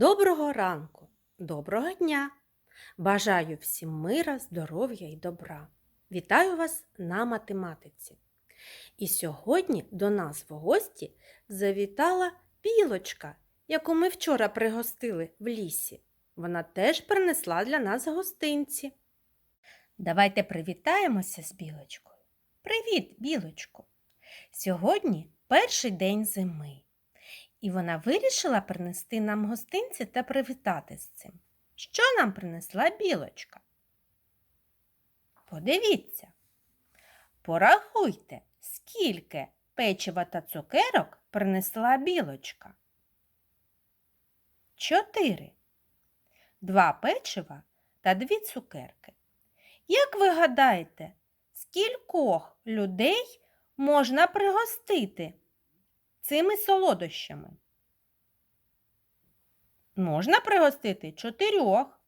Доброго ранку, доброго дня! Бажаю всім мира, здоров'я і добра. Вітаю вас на математиці. І сьогодні до нас в гості завітала білочка, яку ми вчора пригостили в лісі. Вона теж принесла для нас гостинці. Давайте привітаємося з білочкою. Привіт, білочко! Сьогодні перший день зими. І вона вирішила принести нам гостинці та привітати з цим. Що нам принесла білочка? Подивіться. Порахуйте, скільки печива та цукерок принесла білочка. Чотири. Два печива та дві цукерки. Як ви гадаєте, скількох людей можна пригостити цими солодощами? Можна пригостити чотирьох,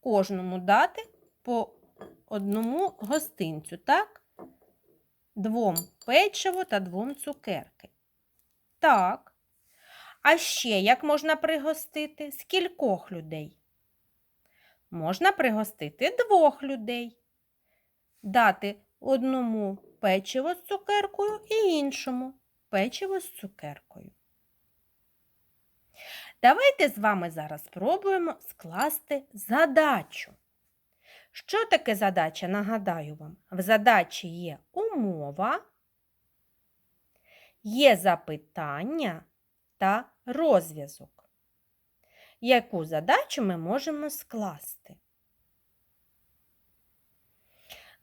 кожному дати по одному гостинцю, так? Двом печиво та двом цукерки. Так. А ще як можна пригостити? Скількох людей? Можна пригостити двох людей. Дати одному печиво з цукеркою і іншому печиво з цукеркою. Давайте з вами зараз спробуємо скласти задачу. Що таке задача? Нагадаю вам, в задачі є умова, є запитання та розв'язок. Яку задачу ми можемо скласти?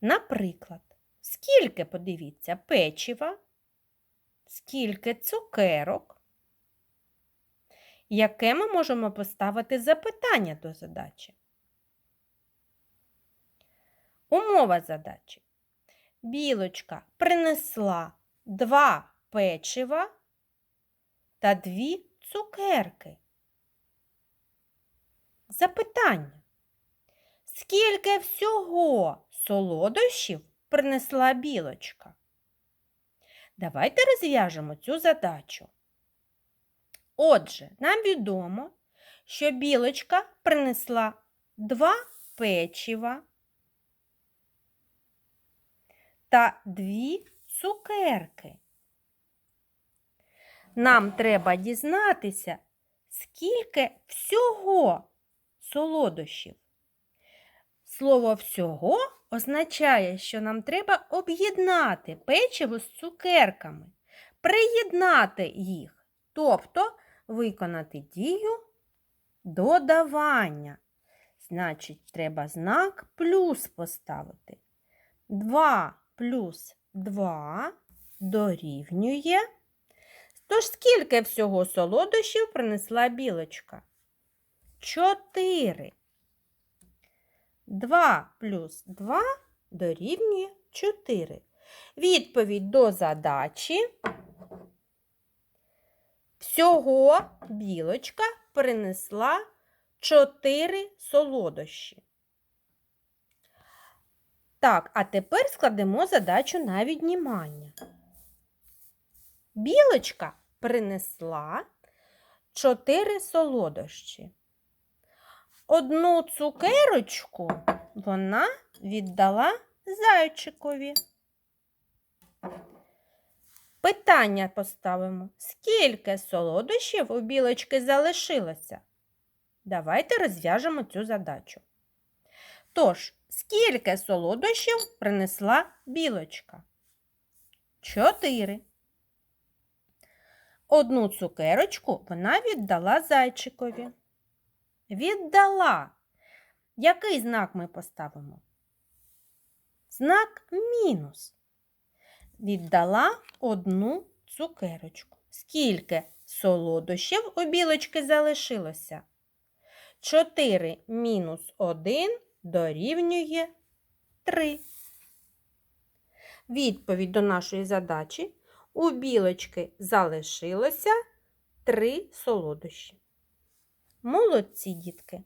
Наприклад, скільки, подивіться, печива, скільки цукерок, яке ми можемо поставити запитання до задачі? Умова задачі. Білочка принесла два печива та дві цукерки. Запитання. Скільки всього солодощів принесла білочка? Давайте розв'яжемо цю задачу. Отже, нам відомо, що білочка принесла два печива та дві цукерки. Нам треба дізнатися, скільки всього солодощів. Слово всього означає, що нам треба об'єднати печиво з цукерками, приєднати їх, тобто виконати дію додавання. Значить, треба знак плюс поставити. 2 плюс 2 дорівнює. Тож скільки всього солодощів принесла білочка? 4. 2 плюс 2 дорівнює 4. Відповідь до задачі. Всього білочка принесла 4 солодощі. Так, а тепер складемо задачу на віднімання. Білочка принесла 4 солодощі. Одну цукерочку вона віддала зайчикові. Питання поставимо. Скільки солодощів у білочки залишилося? Давайте розв'яжемо цю задачу. Тож, скільки солодощів принесла білочка? Чотири. Одну цукерочку вона віддала зайчикові. Віддала. Який знак ми поставимо? Знак мінус. Віддала одну цукерочку. Скільки солодощів у білочки залишилося? 4 мінус 1 дорівнює 3. Відповідь до нашої задачі у білочки залишилося 3 солодощі. Молодці дітки!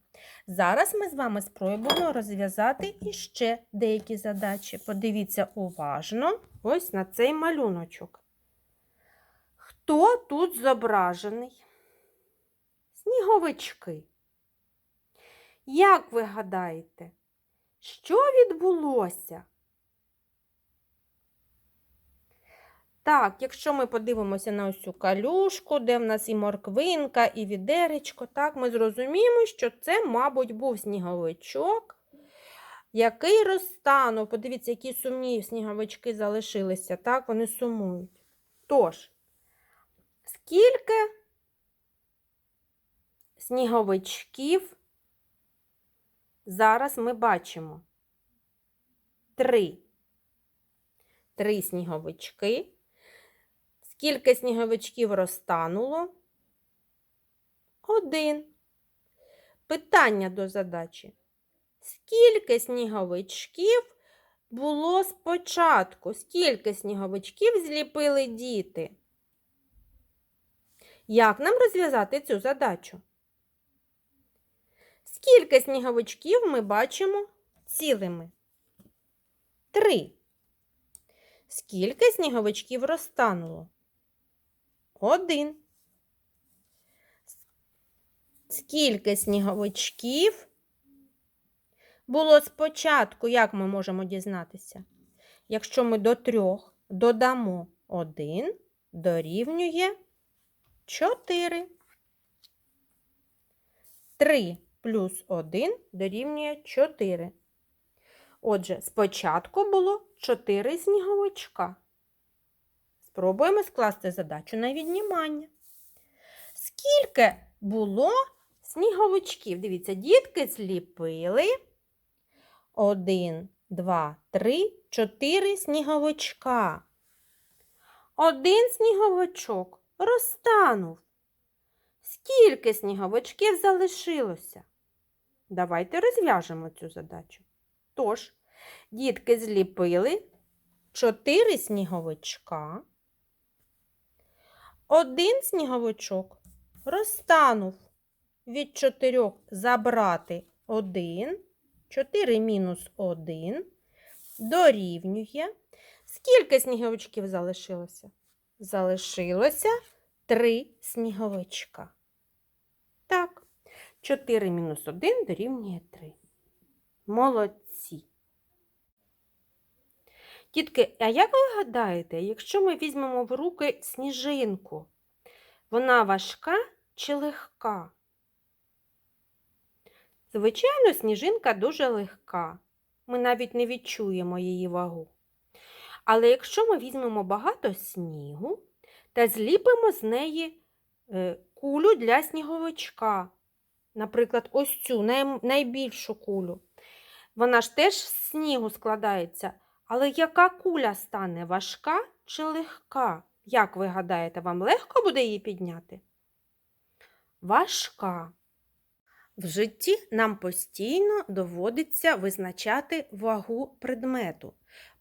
Зараз ми з вами спробуємо розв'язати іще деякі задачі. Подивіться уважно ось на цей малюночок. Хто тут зображений? Сніговички. Як ви гадаєте, що відбулося? Так, якщо ми подивимося на ось цю калюшку, де в нас і морквинка, і відеречко, так, ми зрозуміємо, що це, мабуть, був сніговичок, який розтанув. Подивіться, які сумні сніговички залишилися, так, вони сумують. Тож, скільки сніговичків зараз ми бачимо? Три. Три сніговички. Скільки сніговичків розтануло? Один. Питання до задачі. Скільки сніговичків було спочатку? Скільки сніговичків зліпили діти? Як нам розв'язати цю задачу? Скільки сніговичків ми бачимо цілими? Три. Скільки сніговичків розтануло? Один. Скільки сніговичків було спочатку, як ми можемо дізнатися? Якщо ми до трьох додамо один, дорівнює 4. 3 плюс 1 дорівнює 4. Отже, спочатку було 4 сніговичка. Спробуємо скласти задачу на віднімання. Скільки було сніговичків? Дивіться, дітки зліпили 1, 2, 3, 4 сніговичка. Один сніговичок розтанув. Скільки сніговичків залишилося? Давайте розв'яжемо цю задачу. Тож, дітки зліпили 4 сніговичка. Один сніговичок розтанув від 4 забрати 1, 4 мінус 1 дорівнює. Скільки сніговичків залишилося? Залишилося 3 сніговичка. Так, 4 мінус 1 дорівнює 3. Молодці. Тітки, а як ви гадаєте, якщо ми візьмемо в руки сніжинку, вона важка чи легка? Звичайно, сніжинка дуже легка. Ми навіть не відчуємо її вагу. Але якщо ми візьмемо багато снігу та зліпимо з неї е, кулю для сніговичка, наприклад, ось цю найбільшу кулю, вона ж теж з снігу складається. Але яка куля стане важка чи легка? Як ви гадаєте, вам легко буде її підняти? Важка. В житті нам постійно доводиться визначати вагу предмету.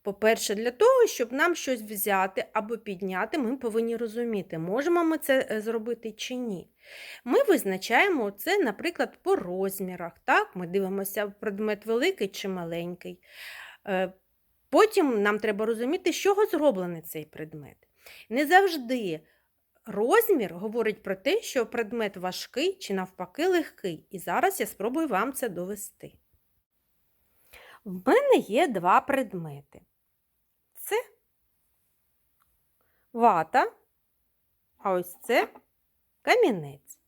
По-перше, для того, щоб нам щось взяти або підняти, ми повинні розуміти, можемо ми це е, зробити чи ні. Ми визначаємо це, наприклад, по розмірах. Так? Ми дивимося, предмет великий чи маленький. Потім нам треба розуміти, з чого зроблений цей предмет. Не завжди розмір говорить про те, що предмет важкий чи навпаки легкий. І зараз я спробую вам це довести. В мене є два предмети. Це вата, а ось це камінець.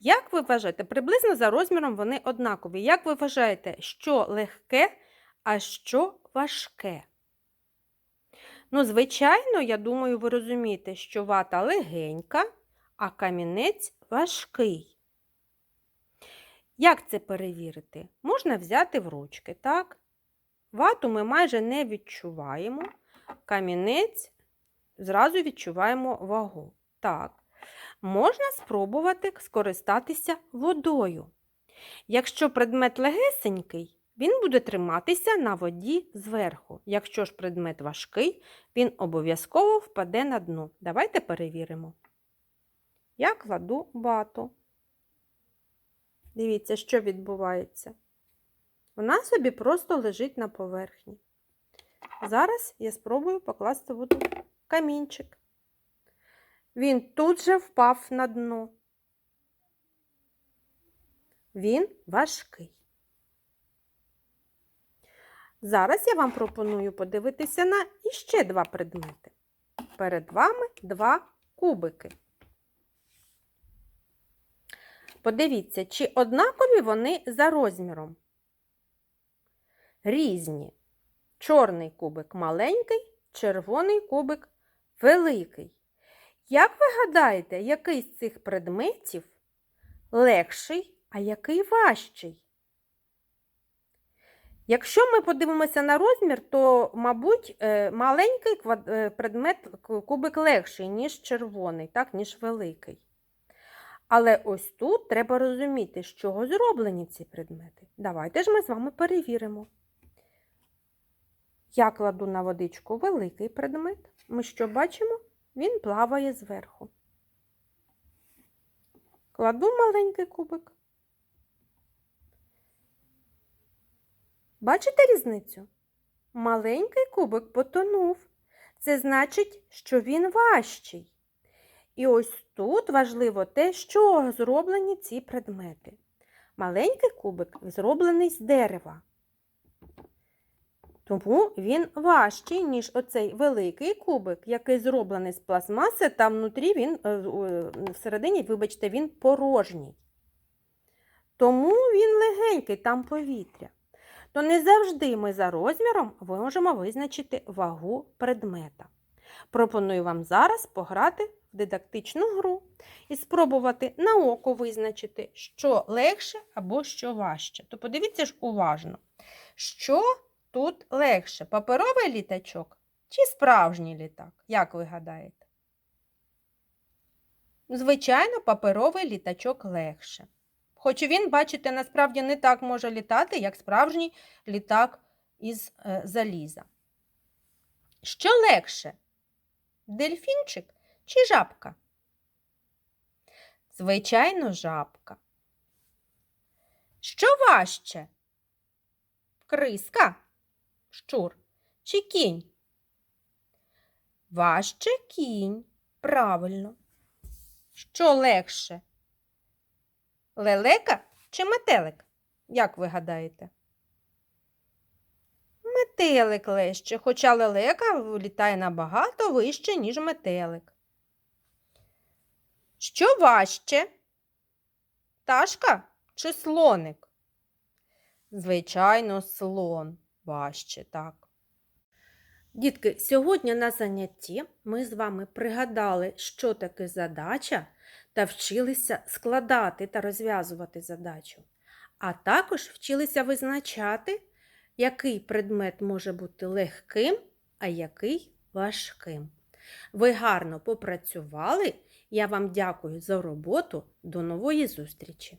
Як ви вважаєте, приблизно за розміром вони однакові. Як ви вважаєте, що легке, а що важке? Ну, звичайно, я думаю, ви розумієте, що вата легенька, а камінець важкий. Як це перевірити? Можна взяти в ручки, так? Вату ми майже не відчуваємо, камінець зразу відчуваємо вагу. Так, можна спробувати скористатися водою. Якщо предмет легесенький, він буде триматися на воді зверху. Якщо ж предмет важкий, він обов'язково впаде на дно. Давайте перевіримо. Я кладу вату. Дивіться, що відбувається. Вона собі просто лежить на поверхні. Зараз я спробую покласти воду камінчик. Він тут же впав на дно. Він важкий. Зараз я вам пропоную подивитися на іще два предмети. Перед вами два кубики. Подивіться, чи однакові вони за розміром. Різні. Чорний кубик маленький, червоний кубик великий. Як ви гадаєте, який з цих предметів легший, а який важчий? Якщо ми подивимося на розмір, то, мабуть, е, маленький е, предмет кубик легший, ніж червоний, так, ніж великий. Але ось тут треба розуміти, з чого зроблені ці предмети. Давайте ж ми з вами перевіримо. Я кладу на водичку великий предмет. Ми що бачимо? Він плаває зверху. Кладу маленький кубик. Бачите різницю? Маленький кубик потонув. Це значить, що він важчий. І ось тут важливо те, чого зроблені ці предмети. Маленький кубик зроблений з дерева. Тому він важчий, ніж оцей великий кубик, який зроблений з пластмаси, та внутрі він, е, е, всередині, вибачте, він порожній. Тому він легенький, там повітря. То не завжди ми за розміром можемо визначити вагу предмета. Пропоную вам зараз пограти в дидактичну гру і спробувати на око визначити, що легше або що важче. То подивіться ж уважно, що тут легше: паперовий літачок чи справжній літак? Як ви гадаєте? Звичайно, паперовий літачок легше. Хоч він, бачите, насправді не так може літати, як справжній літак із е, заліза. Що легше? Дельфінчик чи жабка? Звичайно, жабка. Що важче? Криска, щур чи кінь? Важче кінь. Правильно. Що легше? Лелека чи метелик? Як ви гадаєте? Метелик легше, хоча лелека літає набагато вище, ніж метелик. Що важче? Пташка чи слоник? Звичайно, слон важче, так. Дітки, сьогодні на занятті ми з вами пригадали, що таке задача, та вчилися складати та розв'язувати задачу. А також вчилися визначати, який предмет може бути легким, а який важким. Ви гарно попрацювали. Я вам дякую за роботу. До нової зустрічі!